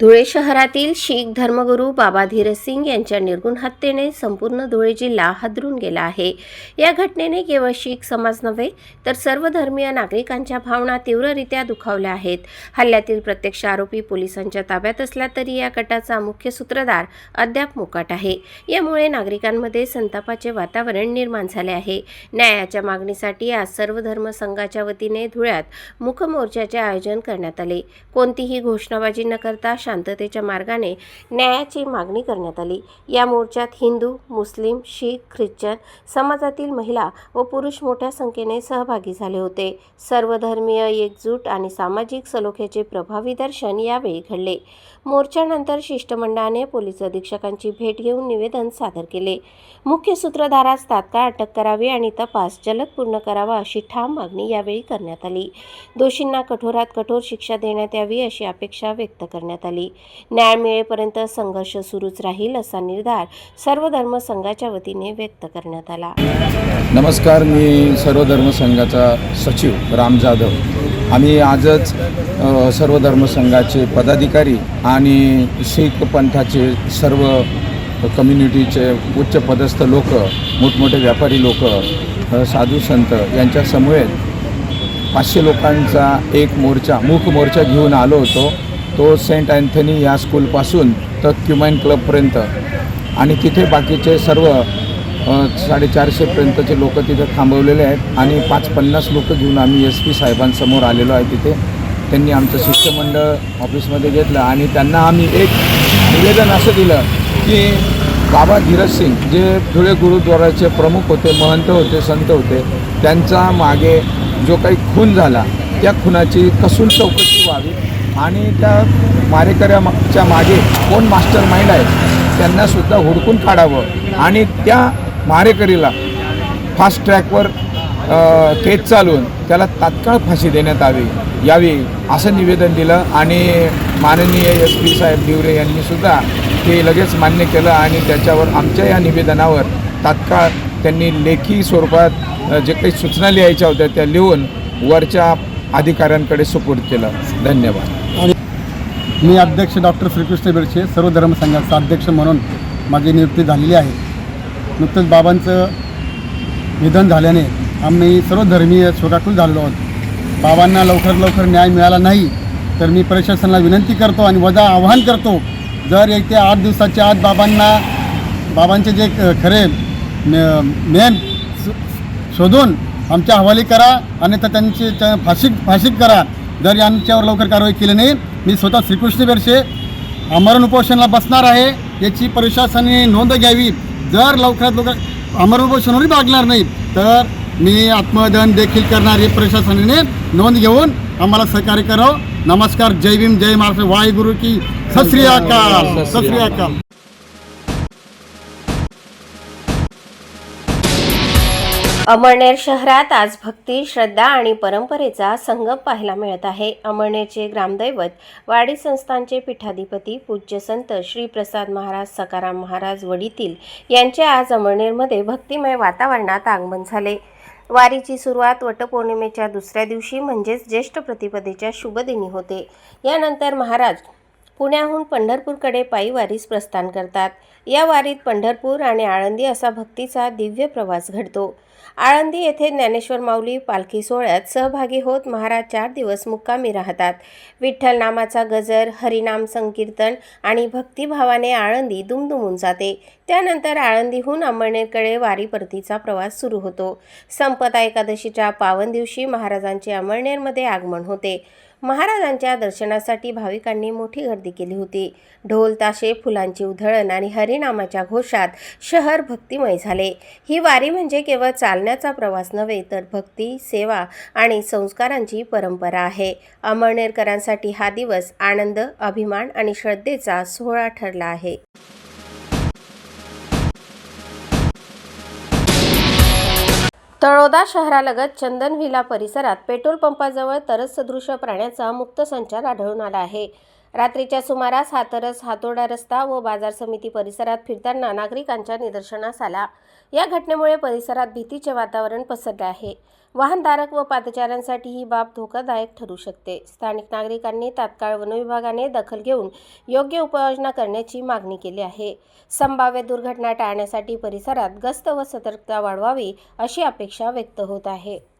धुळे शहरातील शीख धर्मगुरू बाबा धीरज सिंग यांच्या निर्गुण हत्येने संपूर्ण धुळे जिल्हा हादरून गेला आहे. या घटनेने केवळ शीख समाज नव्हे तर सर्व धर्मीय नागरिकांच्या भावना तीव्ररित्या दुखावल्या आहेत. हल्ल्यातील प्रत्यक्ष आरोपी पोलिसांच्या ताब्यात असला तरी या कटाचा मुख्य सूत्रधार अद्याप मोकाट आहे. यामुळे नागरिकांमध्ये संतापाचे वातावरण निर्माण झाले आहे. न्यायाच्या मागणीसाठी आज सर्व धर्म संघाच्या वतीने धुळ्यात मुखमोर्चाचे आयोजन करण्यात आले. कोणतीही घोषणाबाजी न करता शांततेच्या मार्गाने न्यायाची मागणी करण्यात आली. या मोर्चात हिंदू मुस्लिम शीख ख्रिश्चन समाजातील महिला व पुरुष मोठ्या संख्येने सहभागी झाले होते. सर्वधर्मीय एकजूट आणि सामाजिक सलोख्याचे प्रभावी दर्शन यावेळी घडले. मोर्चानंतर शिष्टमंडळाने पोलीस अधीक्षकांची भेट घेऊन निवेदन सादर केले. मुख्य सूत्रधारास तात्काळ अटक करावी आणि तपास जलद पूर्ण करावा अशी ठाम मागणी यावेळी करण्यात आली. दोषींना कठोरात कठोर शिक्षा देण्यात यावी अशी अपेक्षा व्यक्त करण्यात आली. न्याय मिळेपर्यंत संघर्ष सुरूच राहील असा निर्धार सर्व धर्म संघाच्या वतीने व्यक्त करण्यात आला. नमस्कार मी सर्व धर्म संघाचा सचिव राम जाधव. आम्ही आजच सर्व धर्म संघाचे पदाधिकारी आणि शीख पंथाचे सर्व कम्युनिटीचे उच्च पदस्थ लोक मोठमोठे व्यापारी लोक साधू संत यांच्या समवेत पाचशे लोकांचा एक मोर्चा मूक मोर्चा घेऊन आलो होतो. तो सेंट अँथनी या स्कूलपासून तर क्युमाइन क्लबपर्यंत. आणि तिथे बाकीचे सर्व साडेचारशेपर्यंतचे लोक तिथे थांबवलेले आहेत. आणि पाच पन्नास लोक घेऊन आम्ही एस पी साहेबांसमोर आलेलो आहे तिथे. त्यांनी आमचं शिष्टमंडळ ऑफिसमध्ये घेतलं आणि त्यांना आम्ही एक निवेदन असं दिलं की बाबा धीरज सिंग जे धुळे गुरुद्वाराचे प्रमुख होते महंत होते संत होते त्यांचा मागे जो काही खून झाला त्या खुनाची कसून चौकशी व्हावी आणि त्या मारेकऱ्याच्या मागे कोण मास्टर माइंड आहे त्यांनासुद्धा हुडकून काढावं. आणि त्या मारेकरीला फास्ट ट्रॅकवर केस चालवून त्याला तात्काळ फाशी देण्यात यावी यावी असं निवेदन दिलं. आणि माननीय एस पी साहेब डिवरे यांनीसुद्धा ते लगेच मान्य केलं आणि त्याच्यावर आमच्या या निवेदनावर तात्काळ त्यांनी लेखी स्वरूपात जे काही सूचना लिहायच्या होत्या त्या लिहून वरच्या अधिकाऱ्यांकडे सुपूर्द केलं. धन्यवाद. आणि मी अध्यक्ष डॉक्टर श्रीकृष्ण बिरशे सर्व धर्म संघाचा अध्यक्ष म्हणून माझी नियुक्ती झालेली आहे. नुकतंच बाबांचं निधन झाल्याने आम्ही सर्व धर्मीय शोकाकुल झालेलो आहोत. बाबांना लवकर लवकर न्याय मिळाला नाही तर मी प्रशासनाला विनंती करतो आणि वजा आवाहन करतो जर एक ते आठ दिवसाच्या आत बाबांना बाबांचे जे खरे मेन शोधून आमच्या हवाली करा आणि तर त्यांची त्या फाशी फाशीत करा जर यांच्यावर लवकर कारवाई केली नाही मी स्वतः श्रीकृष्ण बेरशे आमरण उपोषणाला बसणार आहे. याची प्रशासनाने नोंद घ्यावी. जर लवकरात लवकर आमरण उपोषणावरही भागणार नाही तर मी आत्मदहन देखील करणार हे प्रशासनाने नोंद घेऊन आम्हाला सहकार्य करावं. नमस्कार. जय भीम जय महाराष्ट्र. वाहेगुरु की. सत श्री अकाल. सत श्री अकाल. अमळनेर शहरात आज भक्ती श्रद्धा आणि परंपरेचा संगम पाहायला मिळत आहे. अमळनेरचे ग्रामदैवत वाडी संस्थानचे पीठाधिपती पूज्य संत श्री प्रसाद महाराज सकाराम महाराज वडीतील यांचे आज अमळनेरमध्ये भक्तिमय वातावरणात आगमन झाले. वारीची सुरुवात वटपौर्णिमेच्या दुसऱ्या दिवशी म्हणजेच ज्येष्ठ प्रतिपदेच्या शुभदिनी होते. यानंतर महाराज पुण्याहून पंढरपूरकडे पायी वारीस प्रस्थान करतात. या वारीत पंढरपूर आणि आळंदी असा भक्तीचा दिव्य प्रवास घडतो. आळंदी येथे ज्ञानेश्वर माऊली पालखी सोहळ्यात सहभागी होत महाराज चार दिवस मुक्कामी राहतात. विठ्ठल नामाचा गजर हरिनाम संकीर्तन आणि भक्तिभावाने आळंदी दुमदुमून जाते. त्यानंतर आळंदीहून अंमळनेरकडे वारी परतीचा प्रवास सुरू होतो. संपदा एकादशीच्या पावन दिवशी महाराजांचे अंमळनेरमध्ये आगमन होते. महाराजांच्या दर्शनासाठी भाविकांनी मोठी गर्दी केली होती. ढोल ताशे फुलांची उधळण आणि हरिनामाच्या घोषात शहर भक्तिमय झाले. ही वारी म्हणजे केवळ चालण्याचा प्रवास नव्हे तर भक्ती सेवा आणि संस्कारांची परंपरा आहे. अमळनेरकरांसाठी हा दिवस आनंद अभिमान आणि श्रद्धेचा सोहळा ठरला आहे. तळोदा शहरालगत चंदन व्हिला परिसरात पेट्रोल पंपाजवळ तरस सदृश प्राण्याचा मुक्त संचार आढळून आला आहे. रात्रीच्या सुमारास हातरस हातोडा रस्ता व बाजार समिती परिसरात फिरताना नागरिकांच्या निदर्शनास आला. या घटनेमुळे परिसरात भीतीचे वातावरण पसरले आहे. वाहनधारक व पादचाऱ्यांसाठी ही बाब धोकादायक ठरू शकते. स्थानिक नागरिकांनी तात्काळ वनविभागाने दखल घेऊन योग्य उपाययोजना करण्याची मागणी केली आहे. संभाव्य दुर्घटना टाळण्यासाठी परिसरात गस्त व सतर्कता वाढवावी अशी अपेक्षा व्यक्त होत आहे.